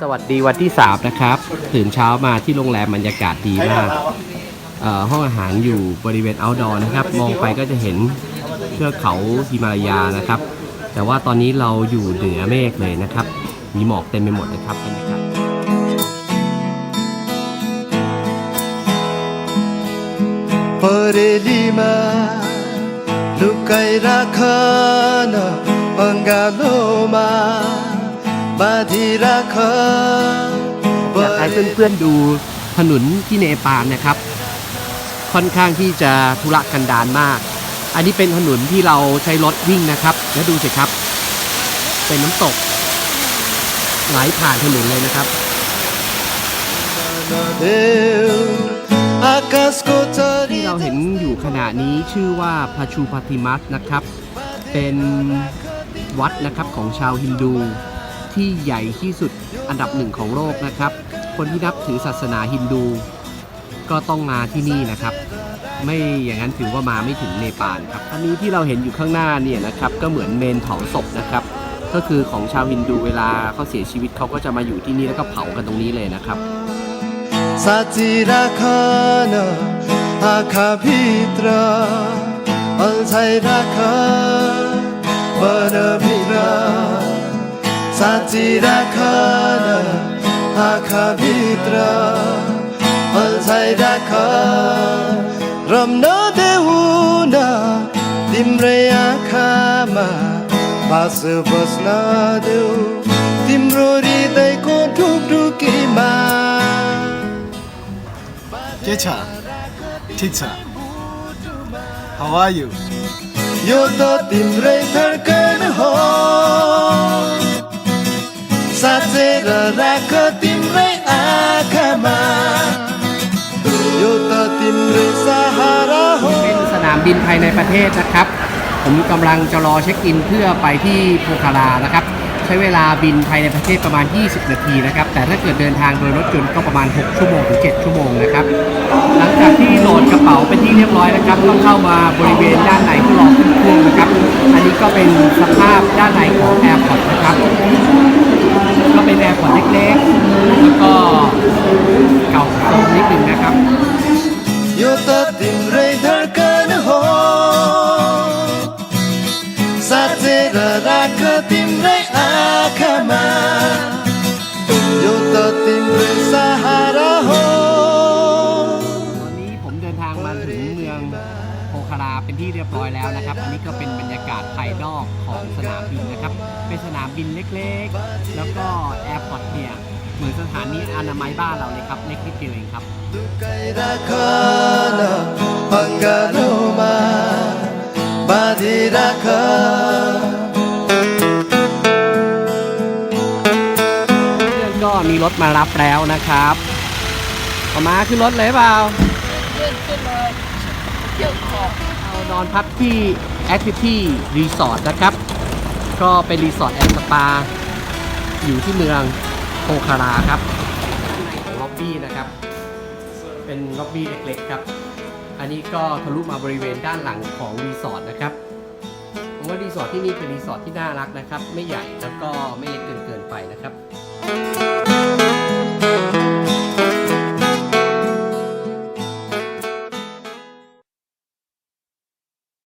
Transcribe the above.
สวัสดีวันที่ 3 นะครับ ตื่นเช้ามาที่โรงแรมบรรยากาศดีมากห้องอาหารอยู่บริเวณ outdoor นะครับ มองไปก็จะเห็นเทือกเขาฮิมาลายานะครับ แต่ว่าตอนนี้เราอยู่เหนือเมฆเลยนะครับ มีหมอกเต็มไปหมดนะครับบรรยากาศปริลิมาลูกไก่ราคานะอังกาโนมา อยากให้เพื่อนๆดูถนนที่เนปาลนะครับ ค่อนข้างที่จะทุรกันดารมาก อันนี้เป็นถนนที่เราใช้รถวิ่งนะครับ แล้วดูสิครับ เป็นน้ำตก ไหลผ่านถนนเลยนะครับที่เราเห็นอยู่ขณะนี้ชื่อว่าพาชูปฏิมัสนะครับ เป็นวัดนะครับของชาวฮินดู ที่ใหญ่ที่สุดอันดับหนึ่งของโลกนะครับ คนที่นับถือศาสนาฮินดู ก็ต้องมาที่นี่นะครับ ไม่อย่างนั้นถือว่ามาไม่ถึงเนปาลครับอันนี้ที่เราเห็นอยู่ข้างหน้าเนี่ยนะครับก็เหมือนเมนเผาศพนะครับ ก็คือของชาวฮินดูเวลาเขาเสียชีวิตเขาก็จะมาอยู่ที่นี่แล้วก็เผากันตรงนี้เลยนะครับซาจิราคานาอาคาพิตราอัลไซราคาบาร साँची राखन आँखाभित्र अल्छाइ राख रम्न देऊ न तिम्रै आँखामा बास बस्न देऊ तिम्रो हृदयको ढुकढुकीमा के छ? ठिक छ। हाउ आर यु यो त तिम्रै धड्कन บินภายในประเทศนะครับ ผมกำลังจะรอเช็คอินเพื่อไปที่โพคารานะครับ ใช้เวลาบินภายในประเทศประมาณ 20 นาทีนะครับ แต่ถ้าเกิดเดินทางโดยรถยนต์ก็ประมาณ 6 ชั่วโมงถึง 7 ชั่วโมงนะครับ หลังจากที่โหลดกระเป๋าเป็นที่เรียบร้อยนะครับก็เข้ามาบริเวณด้านในเพื่อรอขึ้นเครื่องนะครับ อันนี้ก็เป็นสภาพด้านในของแอร์พอร์ตนะครับก็เป็นแอร์พอร์ตเล็กๆแล้วก็เก่าๆนิดนึงนะครับ यो त 사제라라 그 딤레 아카마 요터 딤레 사하라호 ตอนนี้ผมเดินทางมาถึงเมืองโคราเป็นที่เรียบร้อยแล้วนะครับ อันนี้ก็เป็นบรรยากาศภายนอกของสนามบินนะครับ เป็นสนามบินเล็กๆ แล้วก็แอร์พอร์ตเนี่ยเหมือนสถานีอนามัยบ้านเราเลยครับเล็กนิดเดียวเองครับ อนก็มีรถมารับแล้วนะครับออกมาขึ้นรถเลยเปล่าเรานอนพักที่ Activity Resort นะครับ ก็เป็นรีสอร์ทแอนด์สปา อยู่ที่เมืองโพคาราครับในของล็อบบี้นะครับ เป็นล็อบบี้เล็กๆครับ อันนี้ก็ทะลุมาบริเวณด้านหลังของรีสอร์ทนะครับผมว่ารีสอร์ทที่นี่เป็นรีสอร์ทที่น่ารักนะครับ ไม่ใหญ่แล้วก็ไม่เล็กเกินเกินไปนะครับ